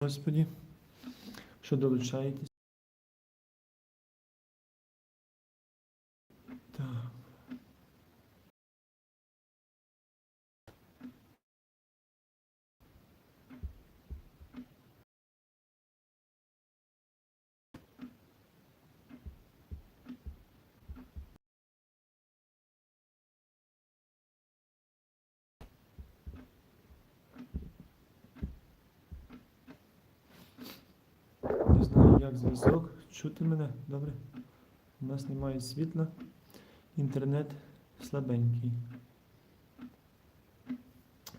Господі, що долучаєтесь. Так. Не знаю, як зв'язок. Чути мене? Добре. У нас немає світла. Інтернет слабенький.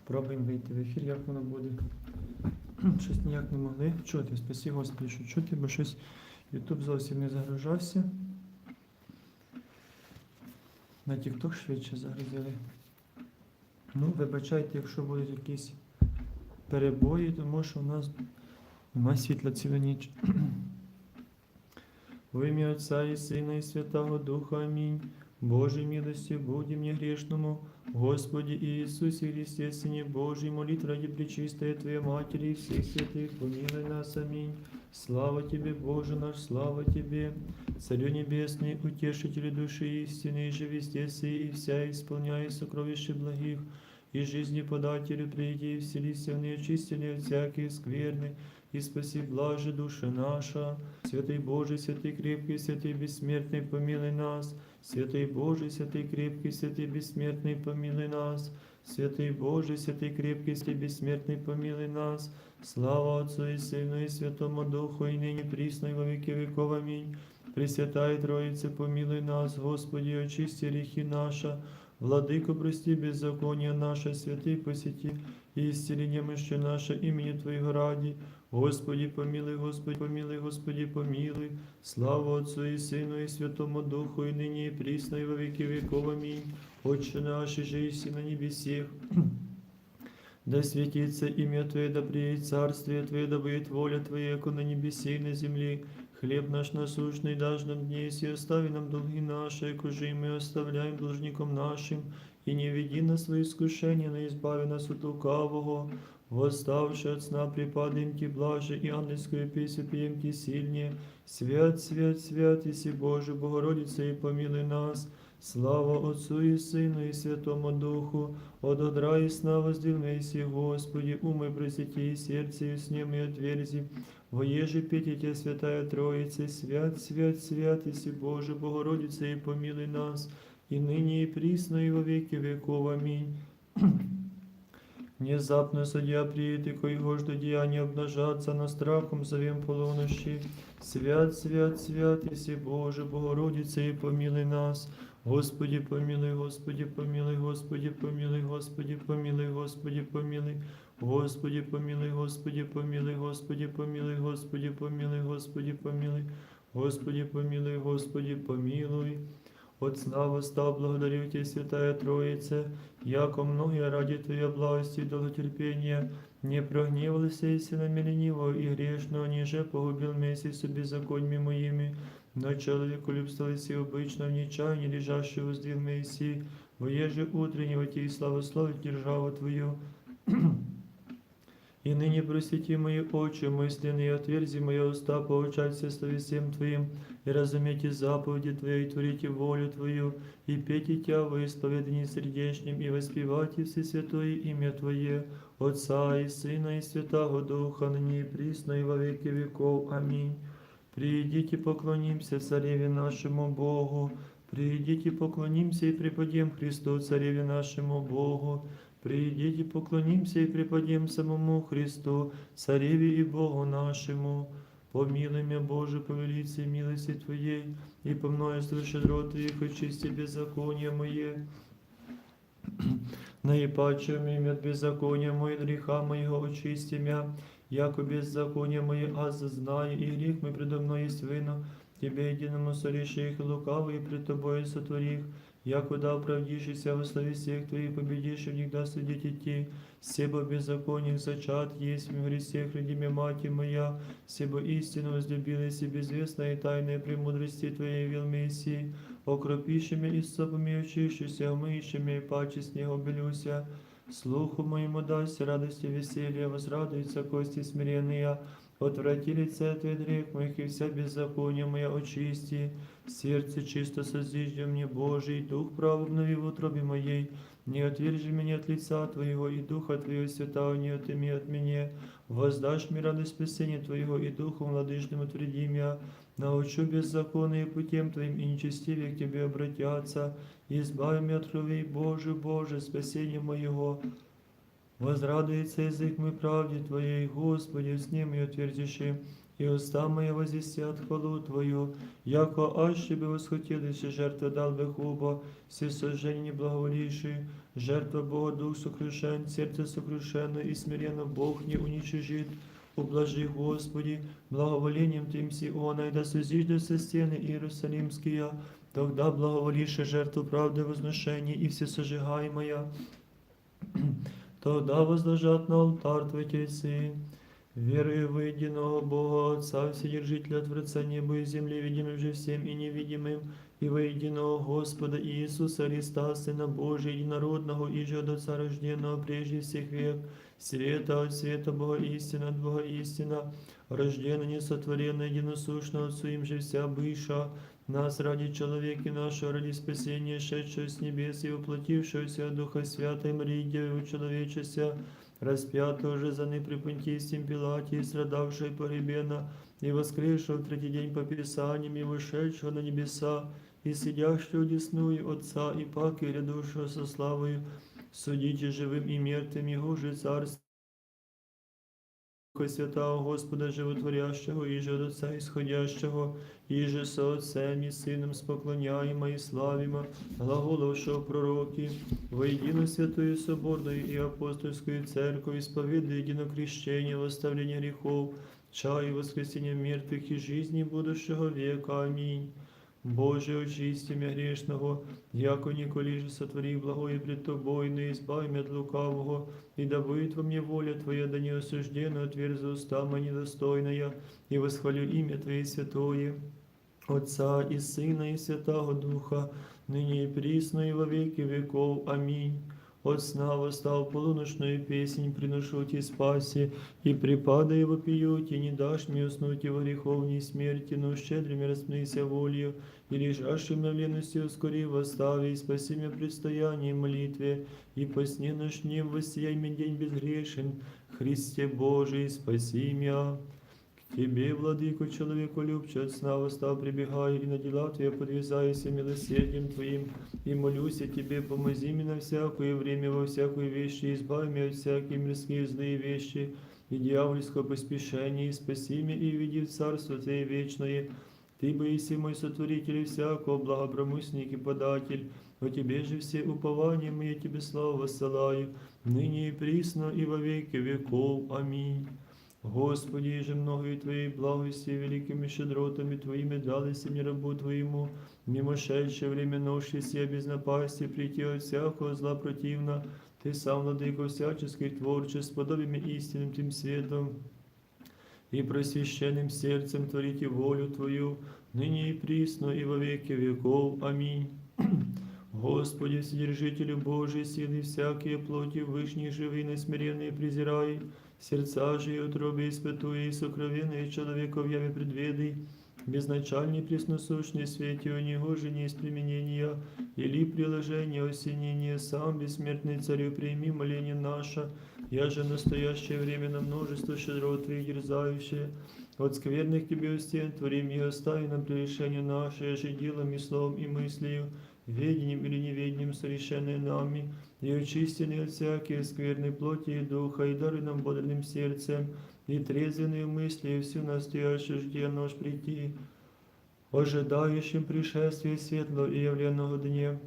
Пробуємо вийти в ефір, як воно буде. Щось ніяк не могли чути. Спасі Господи, що чути, бо щось YouTube зовсім не загружався. На TikTok швидше загрузили. Ну, вибачайте, якщо будуть якісь перебої, тому що у нас Нема світла цілу ніч. В ім'я Отця і Сина, і Святого Духа. Амінь. Божій милості будем мне грешному, Господи Иисусе Христе, Сыне Божий, молит ради пречистой Твоей Матери и всех святых, помилуй нас, аминь. Слава Тебе, Боже наш, слава Тебе, Царю Небесный, Утешителю души истины, и же везде сей, и вся исполняя сокровища благих, и жизни подателю приди, и вселися в неочистили от всяких скверны, и спаси блаже душа наша. Святый Боже, святый крепкий, святый бессмертный, помилуй нас. Святый Боже, святый крепкий, святый бессмертный, помилуй нас. Святый Боже, святый крепкий, святый бессмертный, помилуй нас. Слава Отцу и Сыну и Святому Духу, и ныне присно, и во веки веков. Аминь. Пресвятая Троица, помилуй нас, Господи, очисти грехи наша. Владыко, прости беззаконие наше, святый посети, и исцели немощи наше имени Твоего ради. Господи, помилуй, Господи, помилуй, Господи, помилуй. Слава Отцу и Сыну и Святому Духу, и ныне и присно, и во веки веков. Аминь. Отче наш, же и на небесех, да светится имя Твое, да приедет царствие Твое, да будет воля Твоя, яко на небесе и на земле. Хлеб наш насущный дашь нам днесь, и остави нам долги наши, яко же и мы оставляем должником нашим, и не веди нас во искушение, но избави нас от лукавого. Восставши от сна припадаем Ти блаже, и ангельскую песню пьем Ти сильнее. Свят, свят, свят, Иси Боже, Богородица, и помилуй нас. Слава Отцу и Сыну и Святому Духу, от одра и сна воздвигнейся, Господи, умы просвети, и сердце и снем и отверзи. Воеже петите, Святая Троица, свят, свят, свят, Иси Боже, Богородица, и помилуй нас, и ныне и присно, и во веки веков. Аминь. Внезапно судья приедет, и коего жду деяния обнажаться, на страхом зовем полунощи. Свят, свят, свят, Иси Боже, Богородица, и помилуй нас. Господи, помилуй, Господи, помилуй, Господи, помилуй, Господи, помилуй, Господи, помилуй. Господи, помилуй, Господи, помилуй, Господи, помилуй, Господи, помилуй, Господи, помилуй. Господи, помилуй, Господи, помилуй. От сна восстав, благодарю Тебя, Святая Троица, яко многие ради Твоей благости и долготерпения не прогневались и на ленивого и грешного, ниже погубил вместе с беззакониями моими, но человеку любствовались и обычно в нечаянии, лежащего воздвиг Моисей, воеже утреннего Тебе славословить державу Твою. И ныне просвети мои очи, мысленные, отверзи мои уста, поучаться словесем Твоим, и разумейте заповеди Твои, и творите волю Твою, и пейте Тя во исповедании сердечным, и воспевайте все святое имя Твое, Отца и Сына и Святого Духа, ныне и присно, и во веки веков. Аминь. Придите, поклонимся Цареве нашему Богу, придите, поклонимся и преподем Христу, Цареве нашему Богу, Придите, поклонимся и преподем самому Христу, Цареве и Богу нашему. Помилуй меня, Боже, по велице милости Твоей, и по множеству щедрот Твоих очисти беззакония мое. Наипаче имя от беззакония мое, греха моего очисти мя, яко беззаконие мое, аз знаю, и грех мой предо мной есть вино, Тебе единому сореши их лукавый, и пред Тобою сотворих, яко да оправдишься во славе всех Твоих, победишь, и в них да судить идти, себо беззаконных зачат есть в Христе, хранимя Мати моя, себо истину возлюбилась и безвестная и тайная премудрости Твоей вел Мессии, окропиши меня и омыйши меня и паче снегом белюся, Слуху моему дайся радости веселья, возрадуются кости смиренные. Отврати лице Твой от грех моих, и вся беззаконие моя очисти. Сердце чисто созижди мне, Божий, Дух прав обнови в утробе моей. Не отвержи меня от лица Твоего, и Духа Твоего святого не отыми от меня. Воздашь мне радость спасения Твоего, и Духом владычным утверди меня. Научу беззаконные путем Твоим, и нечестивее к Тебе обратятся. Избави меня от крови, Боже, Боже, спасение моего. Возрадуется язык мой правде Твоей, Господи, с ним и отвердиши, и уста мои возвестят хвалу Твою, яко аще бы восхотелись, жертва дал бы хуба, все сожжения благоволившие, жертва Бога Дух сокрушен, сердце сокрушено и смиренно Бог не уничижит. Ублажи, Господи, благоволением Тим Сиона, и да созиждутся стены Иерусалимские, тогда благоволише жертву правды возношения и все сожигаемая, Тогда возложат на алтарь Твой тельцы, верую в единого Бога Отца, Вседержителя Творца неба и земли, видимым же всем и невидимым, и во единого Господа Иисуса Христа, Сына Божия, единородного, и же от Отца рожденного прежде всех век, света от света Бога истина, от Бога истина, рожденная, несотворенная, единосущная, Отцу им же вся быша, нас ради человека нашего, ради спасения, шедшего с небес и воплотившегося от Духа Святой Марии, Девы человечеся, распятого же за при Понтийским Пилате, и страдавшего и погребена, и воскресшего в третий день по Писаниям, и вышедшего на небеса, и сидящего десную Отца, и паки рядувшего со славою, судите живым и мертвым, Его же царство. Святого Господа Животворящего, и же от Отца Исходящего, и же со Отцем и Сыном споклоняемо и славимо, глаголовшего пророки, во едино святую соборную и апостольскую церковь, исповедуя едино крещение, восставление грехов, чаю воскресения мертвых и жизни будущего века. Аминь. Боже, очисти меня грешного, яко николи же сотвори благое пред Тобой, не избави меня от лукавого, и да будет во мне воля Твоя, да не осуждена, отверзу уста моя недостойная, и восхвалю имя Твое святое, Отца и Сына и Святого Духа, ныне и присно и во веки веков. Аминь. От сна восстал полуночную песнь, приношу Ти спаси, и припадая вопию, Ти не дашь мне уснуть во греховней смерти, но щедрыми распнися волью, и лежащим на ленности ускори восстави, и спаси меня предстояние молитве, и по сне ночнем воссияй мне день безгрешен, Христе Божий, спаси меня. К Тебе, владыко, человеку любче, от сна восстав прибегаю, и на дела Твои подвязаюсь милосердием Твоим, и молюсь о Тебе, помози мне на всякое время, во всякую вещь, и избави меня от всякие мирские злые вещи, и дьявольского поспешения, и спаси меня, и веди в Царство Твое вечное. Ты боиси мой сотворитель и всякого, благопромысник и податель, о Тебе же все упования мои, Тебе славу воссылаю, ныне и присно, и во веки веков. Аминь. Господи, же многою Твоей благости и великими щедротами Твоими дались мне рабу Твоему, мимошедшее время ноши сия без напасти, прийти от всякого зла противно, Ты сам, владыко всяческих творчеств, подобиями истинным Тем светом, и просвященным сердцем творите волю Твою, ныне и присно, и во веки веков. Аминь. Господи, Вседержителю Божий, силы всякие плоти, вышние, живые, несмиренные, презирай, сердца же и утробы испытуя, и сокровенные человеков яви предведай, безначальный пресносущный свете, у него же не из применения, или приложение осенения, сам бессмертный царю, прими моление наше, я же в настоящее время на множество щедрот Твоих дерзающие, от скверных Тебе устен творим и остави нам прегрешение наше, я же делом и словом и мыслью, ведением или неведением совершенное нами, и очистенные от всякой скверной плоти и духа, и даруй нам бодрым сердцем, и трезвенные мысли, и всю настоящую ждя нож прийти, ожидающим пришествия светлого и явленного дня,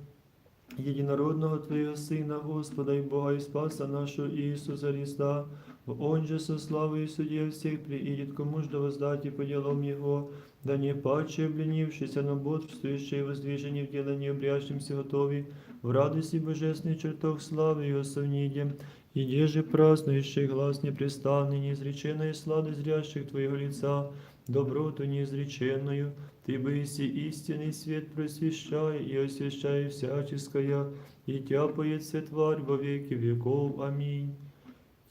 единородного Твоего Сына, Господа и Бога и Спаса нашего Иисуса Христа, Он же со славой и судья всех приидет, кому ж да воздать по делам Его, да не паче обленившийся, но бодрствующий и воздвижение в делании обрящимся готові, в радости божественный чертог славы Его совнидем, И еже празднующий глаз непрестанный, неизреченная сладость зрящих Твоего лица, доброту неизреченную, Ты быси истинный свет просвещай и освящай всяческое, и тяпается тварь во веки веков. Аминь.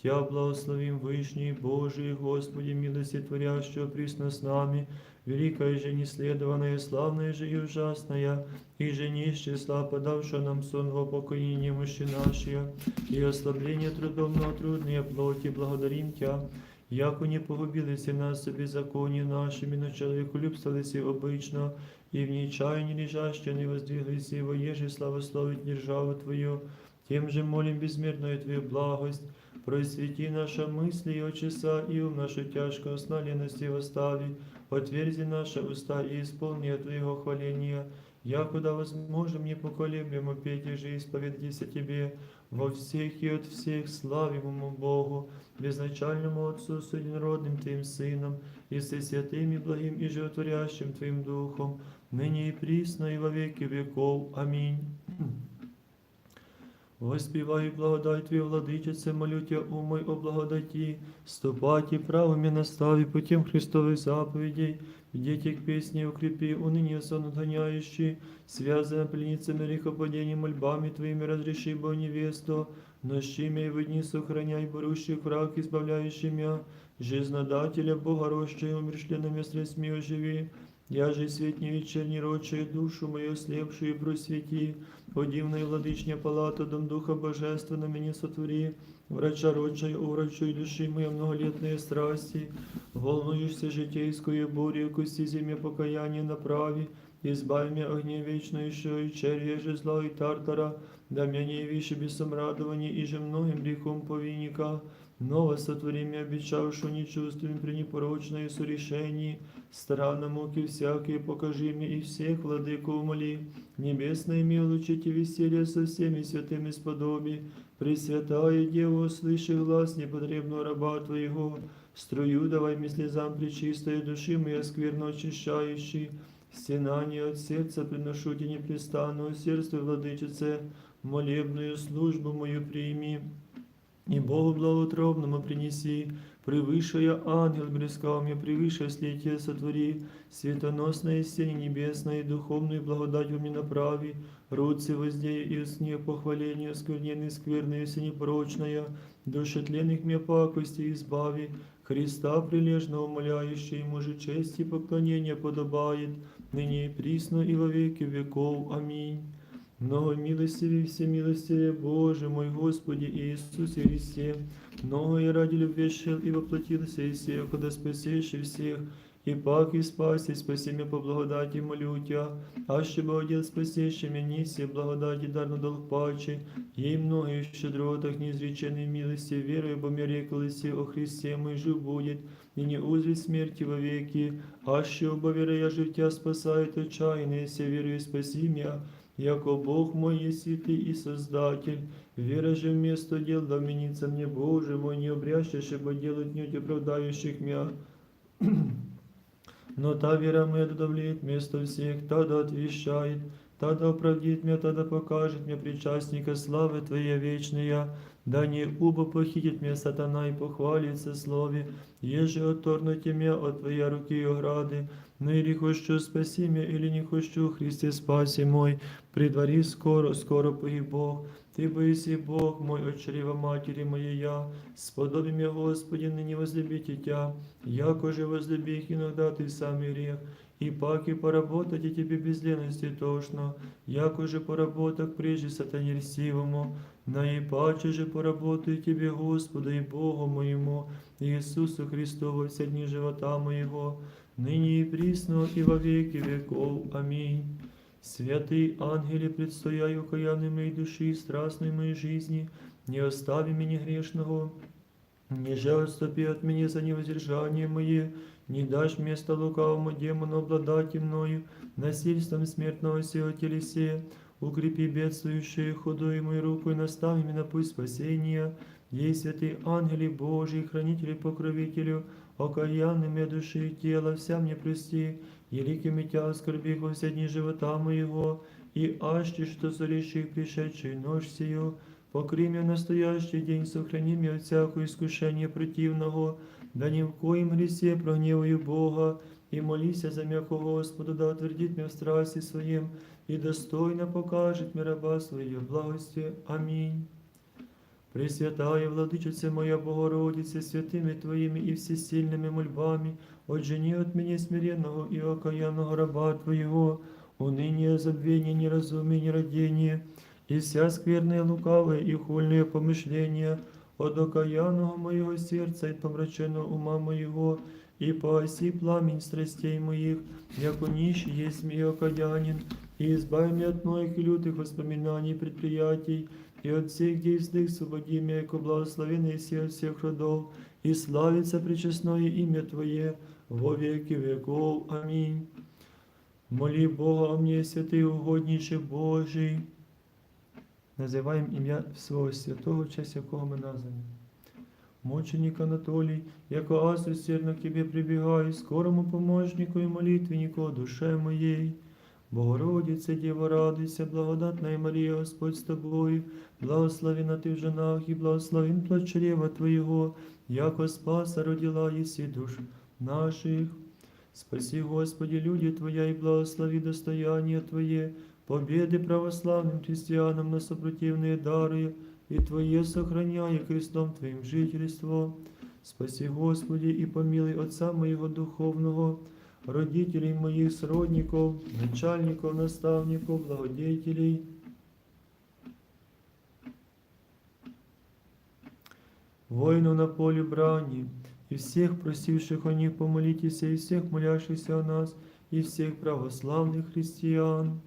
Тя благословим Вышний Божий, Господи, милости творящего присно с нами, великая же неследованная, славная же и ужасная, и же не из числа подавшая нам сон во покоение мощи нашей, и ослабление трудом на трудные плоти, благодарим Тя, яко не погубилися нас собі законі нашими, но человеку любствовалися обично, и в нечаянии лежаще не воздвиглися, его еже славословить державу Твою, тем же молим безмерную Твою благость, просвети наша мысли и очеса, и ум нашу тяжкую сна лености восстави, отверзи наши уста и исполни от Твоего хваления, якуда возможным непоколеблемо петь и же исповедайся Тебе во всех и от всех славимому Богу, безначальному Отцу с единородным Твоим Сыном, и со святым и благим и животворящим Твоим Духом, ныне и присно и во веки веков. Аминь. Воспівай благодать Твою, владичице, молю Тя, умой о благодаті, ступати правыми настави путем Христовых заповедей, дети к песне укрепи, уныние сон отгоняющий, связанная пленницами грехопадений мольбами Твоими разреши, бо невесту, нощи мя и в дни сохраняй борущих враг, избавляющий мя, жизнодателя Бога рощей, умершленными средствами оживи, я же свет не вечерний душу мою слепшую просвети, о дивная владычня палата, дом Духа Божественного меня сотвори, врача рочай, о врачуй души моя многолетные страсти, волнуешься житейскую бурю, кости земле покаяние направи, избавь меня огне вечную, и червя же зла и тартара, да меня не више бесом радования, и же многим грехом повинника, Ново сотвори меня, обещавшую нечувствами при непорочной сорешении, странно муки всякие покажи мне и всех, владыку умоли, небесное милучите веселье со всеми святыми сподоби, Пресвятая Дева, услыши глаз непотребного раба Твоего, струю давай мне слезам причистой души моя скверно очищающий, стенание от сердца приношу тебе непрестанно, сердце владычице, молебную службу мою прими. И Богу благоутробному принеси, превыше ангел блескал мне, превыше слитие сотвори, светоносное сень небесное, духовную благодать мне направи, руцы воздея и сне похваления, скверненной скверной и непрочная, души тленных мне пакости избави, Христа прилежно умоляющий, ему же честь и поклонение подобает, ныне и присно и во веки веков. Аминь. Много милостивый, всемилостивее Боже мой Господи Иисусе Христе, много я ради любви шел и воплотился и сея, когда спасешь всех, и пак и спаси, спаси меня по благодати молю Тя, аще Богодел спасеши меня, неси благодати дар на долг паче, ей многие в щедротах неизреченной милости, верою, бо мне реколися о Христе мой жив будет, и не узрит смерти во веки, аще оба вера я життя спасает отчаянные, все верою спаси меня, яко Бог мой еси ты и Создатель, вера же вместо дел доменится мне, Боже мой, не обрящешь, ибо делать не оправдающих меня. Но та вера моя додавляет место всех, та да отвещает, та да оправдит меня, та да покажет мне причастника славы Твоя вечная, да не убо похитит меня сатана и похвалится слове, еже отторнуте меня от Твоя руки и ограды, но или хочу спаси меня, или не хочу, Христе спаси мой, при дворе скоро, скоро погиб Бог, Ты боиси Бог мой, от чрева матери моей я, сподоби меня, Господи, ныне возлюбите Тя, яко же возлюби их иногда Ты сам грех, и паки поработать и Тебе без лености тошно, яко же поработок прежде сатане льстивому, наипаче же поработаю Тебе, Господу и Богу моему, Иисусу Христу во все дни живота моего, ныне и присно и во веки веков. Аминь. Святый ангеле, предстояю окаянной моей души и страстной моей жизни, не остави меня грешного, не же отступи от меня за невоздержание мое, не дашь место лукавому демону обладать мною, насильством смертного сего телесе, укрепи бедствующую худою мою руку и настави меня на путь спасения, ей святый ангели Божий, хранители покровителю, окаянными души и тела, вся мне прости, великими тя оскорби во все дни живота моего, и аще что сореших пришедший нож сию, Покрий меня настоящий день, сохрани меня от всякого искушения противного, да ни в коем гресе прогневаю Бога, и молися за м'яко Господу, да утвердит меня в страсти своим, и достойно покажет мне раба своей благости. Аминь. Пресвятая Владычица моя Богородице, святыми Твоими и всесильными мольбами, отжени от меня смиренного и окаянного раба Твоего, уныние, забвение, неразумие, нерадение, и вся скверные, лукавые и хульные помышления от окаянного моего сердца и помраченного ума моего, и погаси пламень страстей моих, яко нищий есть и окаянин, и избави меня от моих лютых воспоминаний и предприятий, и от всех действий свободи меня, яко благословенный все от всех родов, и славится пречестное имя Твое во веки веков. Аминь. Моли Бога о мне, святий угоднейший Божий. Називаємо ім'я свого святого, честь якого ми названі. Мученик Анатолій, яко аз усердно к Тебе прибігаю, скорому помощнику і молитвеннику о душе моєї. Богородице, Діво, радуйся, благодатна Марія, Господь з тобою, благословена ти в женах і благословен плод чрева Твоєго, яко спаса родила єсі душ наших. Спаси, Господи, люди Твоя, и благослови достояние Твое, победы православным христианам на сопротивные дары, и Твое сохраняя крестом Твоим жительство. Спаси, Господи, и помилуй Отца моего духовного, родителей моих сродников, начальников, наставников, благодетелей, воинов на поле брани, и всех просивших о них помолитесь, и всех молящихся о нас, и всех православных христиан.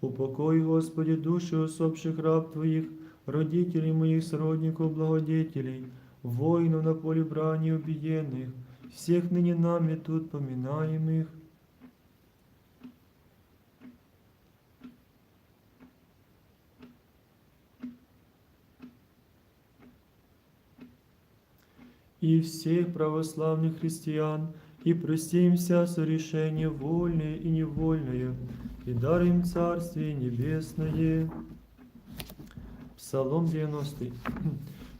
Упокой, Господи, души усопших раб Твоих, родителей моих сродников, благодетелей, воинов на поле брани убиенных, всех ныне нами тут поминаемых. и всех православных христиан, и прости им вся сорешения вольные и невольные, и дай им Царствие Небесное. Псалом 90.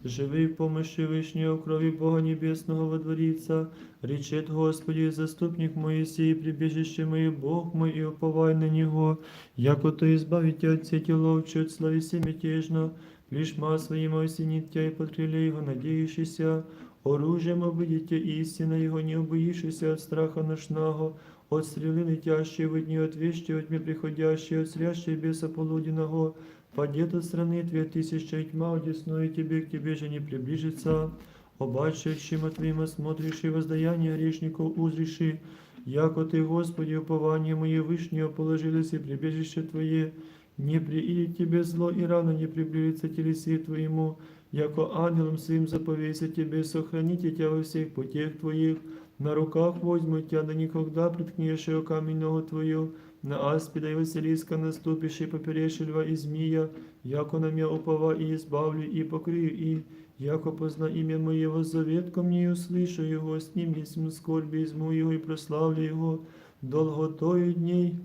Живи в помощи Вышнего крови Бога Небесного водворится, речет Господи, заступник Моисей, прибежище мое, Бог мой, и уповай на Него, яко то избавите от сети ловчи, от слависи мятежно, плешма своим осенит тя и подкрыле Его, надеющийся, оружием обидите истина Его, не убоишься от страха ношного, от стрелы летящей в дни, от вещи от тьмы приходящей, от срящей беса полуденного, Падет от страны две тысячи, и тьма одесную тебе, к тебе же не приближится. Обачающим от твоим осмотришь и воздаяние грешников узриши, яко ты, Господи, упование мое вышнее положилось и прибежище Твое, не приидет тебе зло и рано не приблизится телеси Твоему, яко ангелом своим заповейся тебе, сохраните тебя во всех путях Твоих, на руках возьму тебя, да никогда приткнешь ее камень ногу Твою, на аспида и Василиска наступишь и льва и змея, яко на меня упова и избавлю и покрию и, яко позна имя моего завет ко мне и услышу его, с ним есть скорби изму его и прославлю его, долготою дней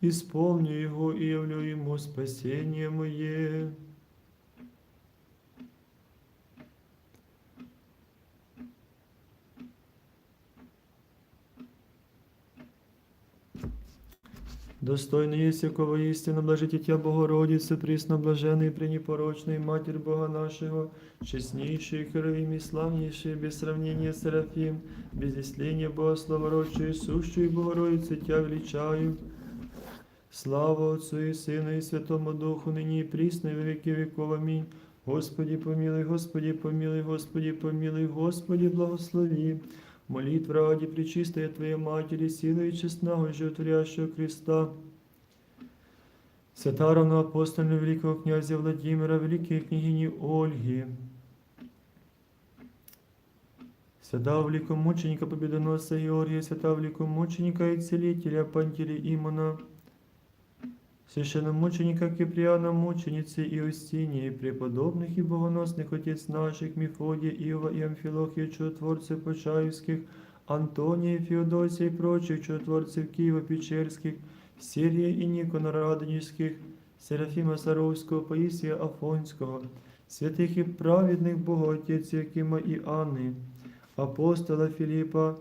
исполню его и явлю ему спасение мое. Достойно есть якого истинно блажите Тя, Богородице, присно блаженный, пренепорочный, Матерь Бога нашего, честнейший, херовим и славнейший, без сравнения Серафим, без исления Бога славородчую, сущую Богородице Тя величаю. Слава Отцу и Сыну и Святому Духу, ныне и присно, и во веки веков. Аминь. Господи, помилуй, Господи, помилуй, Господи, помилуй, Господи, благослови. Молитва ради Пречистой Твоей Матери, силы и честного животворящего Христа. Свята равноапостольного великого князя Владимира, великой княгини Ольги, свята великомученика Победоносца Георгия, свята великомученика и целителя Пантелей Имона, священномученика Киприана, мученицы Иостинии, преподобных и богоносных отец наших Мефодия, Иова и Амфилохия, чудотворцев Почаевских, Антония, Феодосия и прочих чудотворцев Киева Печерских, Сирия и Никона Радонежских, Серафіма Саровського, Паїсія Афонського, святих і праведних Богоотець Якима і Анни, апостола Філіпа,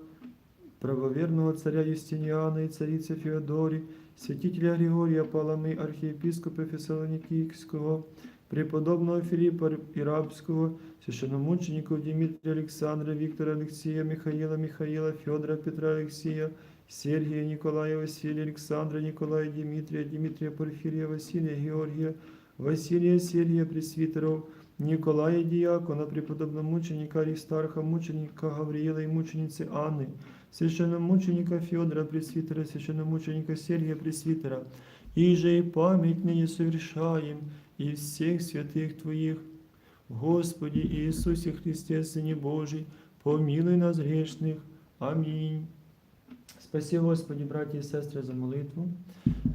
правовірного царя Юстиніана і цариці Феодорі, святителя Григорія Палами, архієпіскопа Фесалонікійського, преподобного Філіпа Ірабського, священномучеников Дмитрия Александра, Виктора Алексея, Михаила Михаила, Федора Петра Алексея, Сергия Николая Василия, Александра Николая Дмитрия, Дмитрия Порфирия Василия, Георгия, Василия Сергия Пресвитеров, Николая Диакона, преподобномученика Аристарха, мученика Гавриила и мученицы Анны, священномученика Федора Пресвитера, священномученика Сергия Пресвитера, и же и память ныне совершаем, и всех святых Твоих, Господи Иисусе Христе, Сыне Божий, помилуй нас грешных. Амінь. Спасі, Господі, браті і сестри, за молитву.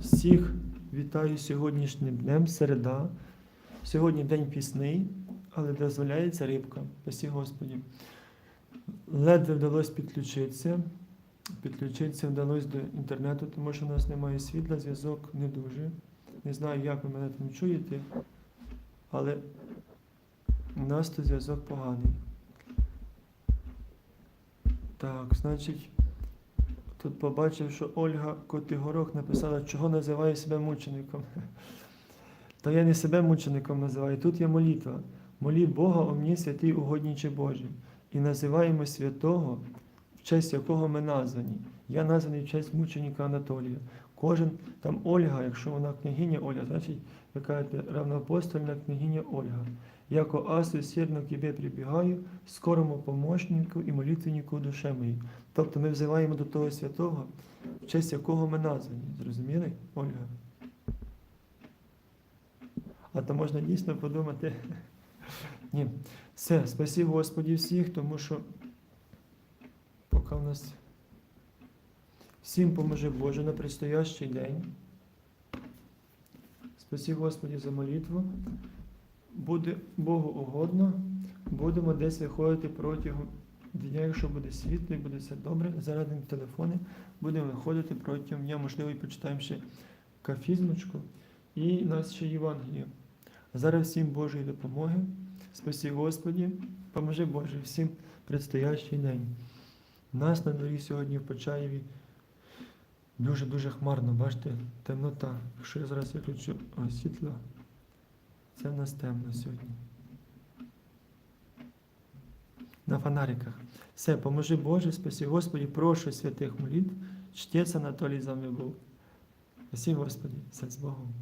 Всіх вітаю сьогоднішнім днем, середа. Сьогодні день пісний, але дозволяється рибка. Спасі, Господі. Ледве вдалося підключитися. Підключитися вдалося до інтернету, тому що у нас немає світла, зв'язок не дуже. Не знаю, як ви мене там чуєте, але у нас тут зв'язок поганий. Так, значить, тут побачив, що Ольга Котигорох написала, чого називає себе мучеником. Та я не себе мучеником називаю. Тут є молитва. Моліть Бога о мені, святий угодніче Божий. І називаємо святого, в честь якого ми названі. Я названий в честь мученика Анатолія. Кожен там Ольга, якщо вона княгиня Ольга, значить кажете равноапостольна княгиня Ольга. Яко асу сірно к прибігаю, скорому помощнику і молитвеннику душе моїй. Тобто ми взиваємо до того святого, в честь якого ми названі. Зрозуміли, Ольга? А то можна дійсно подумати. Ні. Все, спасі Господі всіх, тому що поки в нас всім поможе Боже на предстоящий день. Спасі Господі за молитву. Буде Богу угодно, будемо десь виходити протягом дня, якщо буде світло і буде все добре. Заради телефони будемо виходити протягом дня, можливо, і почитаємо ще кафізмочку і нас ще Євангеліє. Зараз всім Божої допомоги. Спасі Господі, поможи Боже всім предстоящий день. Нас на дворі сьогодні в Почаєві дуже-дуже хмарно, бачите, темнота. Якщо я зараз виключу світло, це в нас темно сьогодні. На фонариках. Все, поможи Боже, спасі Господі, прошу святих молитв. Чтець Анатолій з вами був. Спасі Господі, все з Богом.